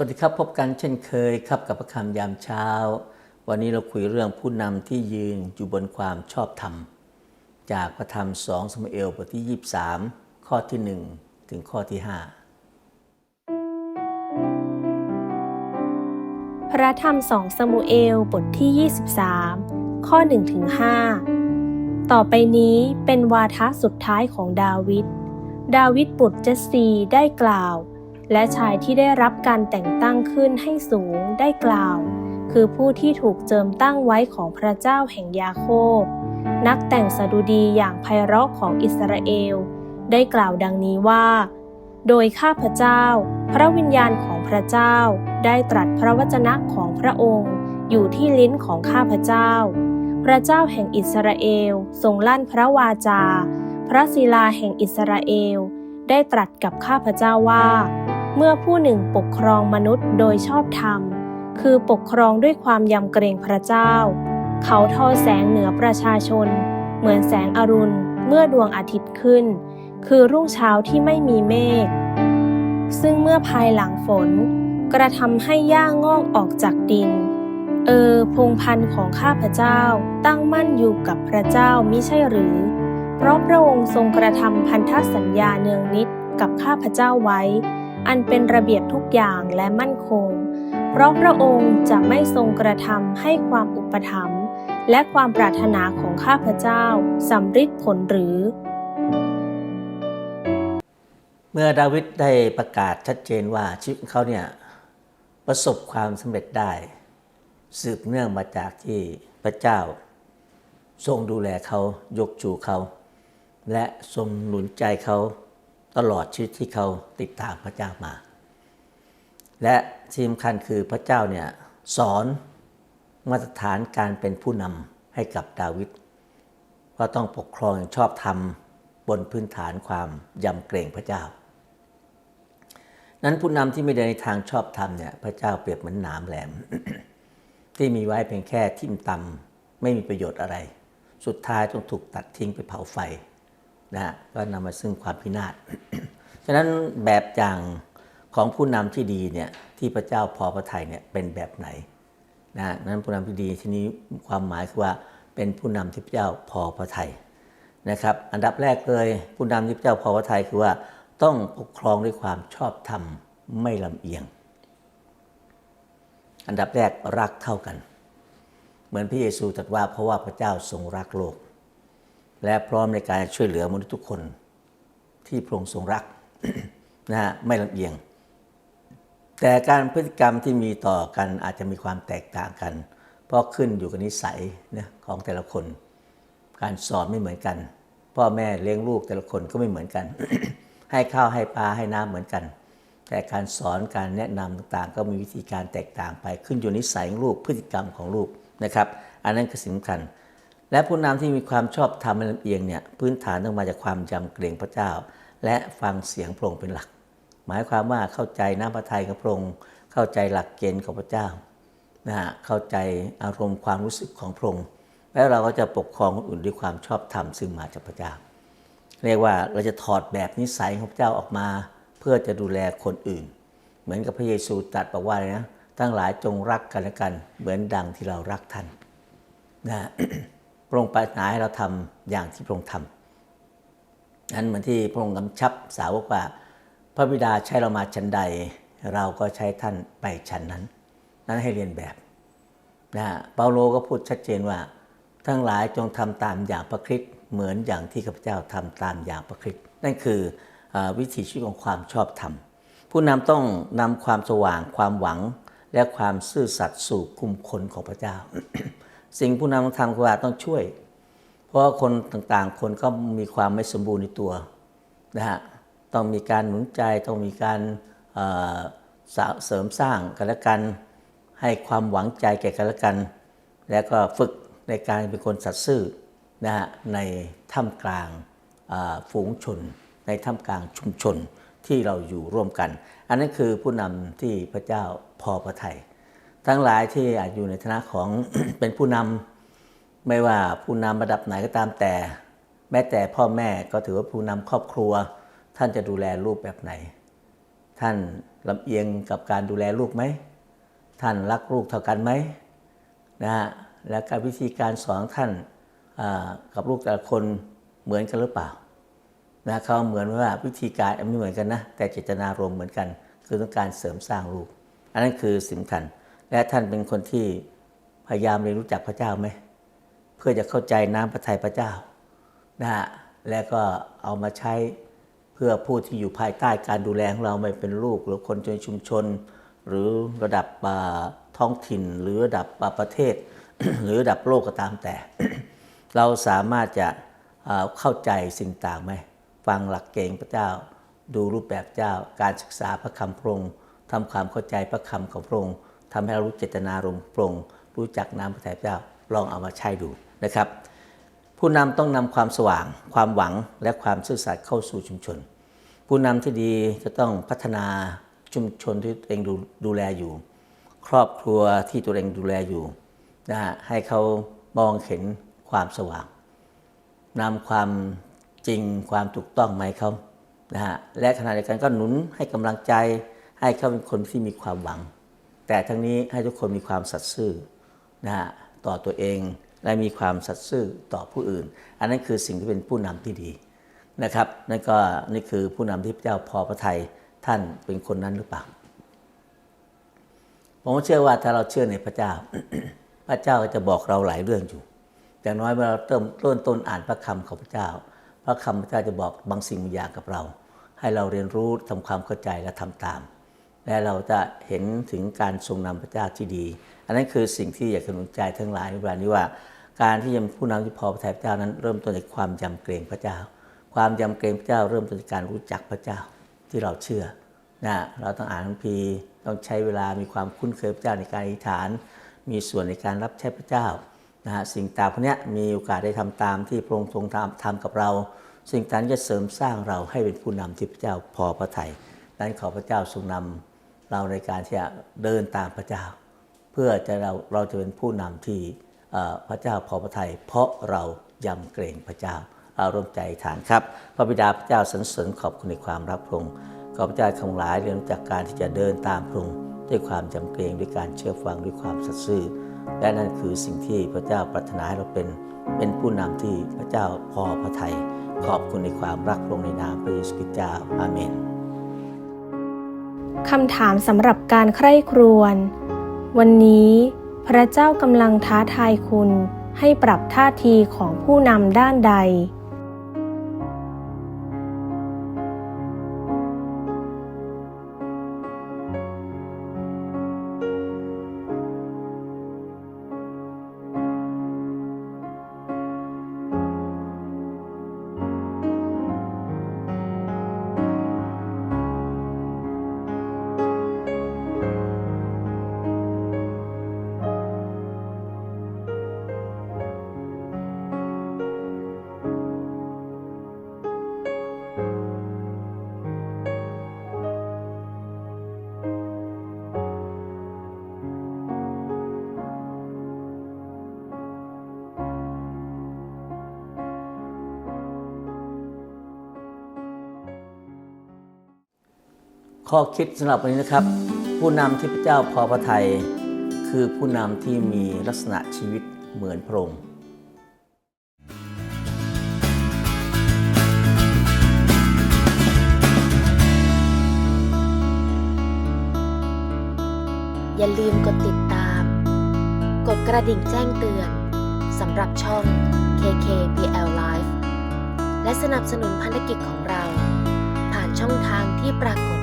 วัสดีครับพบกันเช่นเคยครับกับพระคำยามเช้า วันนี้เราคุยเรื่องผู้นำที่ยืนอยู่บนความชอบธรรม จากพระธรรมสองสมเอลบทที่ 23 ข้อที่ 1 ถึงข้อที่พระธรรมสองสมุเอลบทที่ 23 ข้อ1ถึง5ต่อไปนี้เป็นวาทะสุดท้ายของดาวิดดาวิดบุตรเจสซีได้กล่าว และชายที่ได้รับการแต่งตั้งขึ้นให้สูงได้กล่าว คือผู้ที่ถูกเจิมตั้งไว้ของพระเจ้าแห่งยาโคบ นักแต่งสดุดีอย่างไพเราะของอิสราเอล ได้กล่าวดังนี้ว่า โดยข้าพเจ้า พระวิญญาณของพระเจ้าได้ตรัสพระวจนะของพระองค์ อยู่ที่ลิ้นของข้าพเจ้า พระเจ้าแห่งอิสราเอลทรงลั่นพระวาจา พระศิลาแห่งอิสราเอล ได้ตรัสกับข้าพเจ้าว่า เมื่อผู้หนึ่งปกครองมนุษย์โดยชอบธรรม คือปกครองด้วยความยำเกรงพระเจ้า เขาทอแสงเหนือประชาชน เหมือนแสงอรุณ เมื่อดวงอาทิตย์ขึ้น คือรุ่งเช้าที่ไม่มีเมฆซึ่งเมื่อภายหลังฝน กระทำให้หญ้างอกออกจากดิน เออ พงพันธ์ของข้าพเจ้าตั้งมั่นอยู่กับพระเจ้ามิใช่หรือ เพราะพระองค์ทรงกระทำพันธสัญญาเนืองนิดกับข้าพเจ้าไว้ อันเป็นระเบียบทุกอย่างและมั่นคง เพราะพระองค์จะไม่ทรงกระทำให้ความอุปถัมภ์และความปรารถนาของข้าพเจ้าสำฤทธิ์ผลหรือ เมื่อดาวิดได้ประกาศชัดเจนว่าชีวิตเขาเนี่ยประสบความสำเร็จได้ สืบเนื่องมาจากที่พระเจ้า ทรงดูแลเขายกจูเขา และทรงหนุนใจเขา ตลอดชีวิตที่เขาติดตามพระเจ้ามา และที่สำคัญคือพระเจ้าเนี่ยสอนมาตรฐานการเป็นผู้นำให้กับดาวิดว่าต้องปกครองอย่างชอบธรรมบนพื้นฐานความยำเกรงพระเจ้า นั้นผู้นำที่ไม่เดินในทางชอบธรรมเนี่ยพระเจ้าเปรียบเหมือนหนามแหลม ที่มีไว้เพียงแค่ทิ่มตำไม่มีประโยชน์อะไร สุดท้ายต้องถูกตัดทิ้งไปเผาไฟ นะฮะก็นำมาซึ่งความพินาศ ฉะนั้นแบบอย่างของผู้นำที่ดีเนี่ยที่พระเจ้าพอพระทัยเนี่ยเป็นแบบไหนนะฮะนั้นผู้นำที่ดีที่นี้ความหมายคือว่าเป็นผู้นำที่พระเจ้าพอพระทัยนะครับ อันดับแรกเลยผู้นำที่พระเจ้าพอพระทัยคือว่าต้องปกครองด้วยความชอบธรรมไม่ลำเอียง อันดับแรกรักเท่ากัน เหมือนพระเยซูตรัสว่าเพราะว่าพระเจ้าทรงรักโลก และพร้อมในการช่วยเหลือมนุษย์ทุกคนที่พระองค์ทรงรักนะฮะไม่ลำเอียง แต่การพฤติกรรมที่มีต่อกันอาจจะมีความแตกต่างกัน เพราะขึ้นอยู่กับนิสัยนะของแต่ละคน การสอนไม่เหมือนกัน พ่อแม่เลี้ยงลูกแต่ละคนก็ไม่เหมือนกัน ให้ข้าวให้ปลาให้น้ำเหมือนกัน แต่การสอนการแนะนำต่างๆ ก็มีวิธีการแตกต่างไปขึ้นอยู่นิสัยของลูกพฤติกรรมของลูกนะครับ อันนั้นก็สำคัญ และผู้นำที่มีความชอบธรรมและลำเอียงเนี่ยพื้นฐานต้องมาจากความยำเกรงพระเจ้า และฟังเสียงพระองค์เป็นหลัก หมายความว่าเข้าใจน้ำพระทัยของพระองค์เข้าใจหลักเกณฑ์ของพระเจ้านะฮะเข้าใจอารมณ์ความรู้สึกของพระองค์แล้วเราก็จะปกครองคนอื่นด้วยความชอบธรรมซึ่งมาจากพระเจ้า เรียกว่าเราจะถอดแบบนิสัยของพระเจ้าออกมา เพื่อจะดูแลคนอื่น เหมือนกับพระเยซูตรัสบอกว่าอะไรนะทั้งหลายจงรักกันและกัน เหมือนดังที่เรารักท่านนะ พระองค์ปรารถนาให้เราทำอย่างที่พระองค์ทำนั้นเหมือนที่พระองค์กำชับสาวกว่า พระบิดาใช้เรามาชั้นใด เราก็ใช้ท่านไปชั้นนั้น นั้นให้เรียนแบบนะเปาโลก็พูดชัดเจนว่า ทั้งหลายจงทำตามอย่างพระคริสต์เหมือนอย่างที่ข้าพเจ้าทำตามอย่างพระคริสต์นั่นคืออวิถีชีวิตของความชอบธรรมผู้นำต้องนำความสว่างความหวังและความซื่อสัตย์สู่กลุ่มคนของพระเจ้า สิ่งผู้นำต้องทำคือว่าต้องช่วย เพราะว่าคนต่างๆ คนก็มีความไม่สมบูรณ์ในตัวนะฮะต้องมีการหนุนใจต้องมีการเสะเสริมสร้างกันและกัน ให้ความหวังใจแก่กันและกัน แล้วก็ฝึกในการเป็นคนสัตย์ซื่อนะฮะในท่ามกลางาฝูงชน ในท่ามกลางชุมชนที่เราอยู่ร่วมกัน อันนั้นคือผู้นำที่พระเจ้าพอพระทัย ทั้งหลายที่อาจอยู่ในฐานะของเป็นผู้นำไม่ว่าผู้นำระดับไหนก็ตามแต่ แม้แต่พ่อแม่ก็ถือว่าผู้นำครอบครัว ท่านจะดูแลลูกแบบไหน ท่านลำเอียงกับการดูแลลูกไหม ท่านรักลูกเท่ากันไหมนะฮะและการวิธีการสอนท่านกับลูกแต่ละคนเหมือนกันหรือเปล่านะเขาเหมือนว่าวิธีการไม่เหมือนกันนะ แต่เจตนารมณ์เหมือนกัน คือต้องการเสริมสร้างลูก อันนั้นคือสิ่งสำคัญ และท่านเป็นคนที่พยายามเรียนรู้จักพระเจ้าไหมเพื่อจะเข้าใจน้ำพระทัยพระเจ้านะฮะและก็เอามาใช้เพื่อผู้ที่อยู่ภายใต้การดูแลของเราไม่เป็นลูก หรือคนในชุมชน หรือระดับท้องถิ่น หรือระดับประเทศ หรือระดับโลกก็ตามแต่ เราสามารถจะเข้าใจสิ่งต่างไหมฟังหลักเกณฑ์พระเจ้า ดูรูปแบบเจ้า การศึกษาพระคำพระองค์ทำความเข้าใจพระคำของพระองค์ ทำให้เรารู้เจตนารมณ์พรงรู้จักน้ำพระทัยเจ้าลองเอามาใช้ดูนะครับ ผู้นำต้องนำความสว่าง ความหวังและความซื่อสัตย์เข้าสู่ชุมชน ผู้นำที่ดีจะต้องพัฒนาชุมชนที่ตัวเองดูดูแลอยู่ ครอบครัวที่ตัวเองดูแลอยู่นะฮะให้เขามองเห็นความสว่างนำความจริงความถูกต้องมาให้เขานะฮะและขณะเดียวกันก็หนุนให้กำลังใจ ให้เขาเป็นคนที่มีความหวัง แต่ทั้งนี้ให้ทุกคนมีความสัตย์ซื่อนะฮะต่อตัวเองและมีความสัตย์ซื่อต่อผู้อื่น อันนั้นคือสิ่งที่เป็นผู้นำที่ดีนะครับนั่นก็นี่คือผู้นำที่พระเจ้าพอพระทัยท่านเป็นคนนั้นหรือเปล่าผมเชื่อว่าถ้าเราเชื่อในพระเจ้า พระเจ้าก็จะบอกเราหลายเรื่องอยู่อย่างน้อยเมื่อเราเริ่มต้นต้นอ่านพระคำของพระเจ้า พระคำพระเจ้าจะบอกบางสิ่งบางอย่างกับเรา ให้เราเรียนรู้ทำความเข้าใจและทำตาม และเราจะเห็นถึงการทรงนำพระเจ้าที่ดี อันนั้นคือสิ่งที่อยากจะหนุนใจทั้งหลายในเวลานี้ว่า การที่จะเป็นผู้นำที่พอพระทัยพระเจ้านั้นเริ่มต้นจากความยำเกรงพระเจ้า ความยำเกรงพระเจ้า เริ่มต้นจากการรู้จักพระเจ้าที่เราเชื่อนะเราต้องอ่านคัมภีร์ต้องใช้เวลามีความคุ้นเคยพระเจ้าในการอธิษฐาน มีส่วนในการรับใช้พระเจ้านะฮะสิ่งต่างพวกนี้มีโอกาสได้ทำตามที่พระองค์ทรงทำทำกับเรา สิ่งต่างจะเสริมสร้างเราให้เป็นผู้นำที่พระเจ้าพอพระทัยนั้นขอพระเจ้าทรงนำ เราในการที่จะเดินตามพระเจ้า เพื่อจะเราเราจะเป็นผู้นำที่พระเจ้าพอพระทัยเพราะเรายำเกรงพระเจ้าเอาร่วมใจฐานครับ พระบิดาพระเจ้าสรรเสริญขอบคุณในความรักพระองค์ขอพระเจ้าทั้งหลายเรียนจากการที่จะเดินตามพระองค์ด้วยความจำเกรงด้วยการเชื่อฟังด้วยความสัตย์ซื่อและนั่นคือสิ่งที่พระเจ้าปรารถนาให้เราเป็นเป็นผู้นำที่พระเจ้าพอพระทัยขอบคุณในความรักพระองค์ในนามพระเยซูคริสต์เจ้าอาเมน คำถามสำหรับการใคร่ครวญ วันนี้พระเจ้ากำลังท้าทายคุณให้ปรับท่าทีของผู้นำด้านใด ข้อคิดสำหรับวันนี้นะครับ ผู้นำที่พระเจ้าพอพระทัยคือผู้นำที่มีลักษณะชีวิตเหมือนพระองค์อย่าลืมกดติดตาม กดกระดิ่งแจ้งเตือนสำหรับช่อง KKBL Live และสนับสนุนพันธกิจของเรา ผ่านช่องทางที่ปรากฏ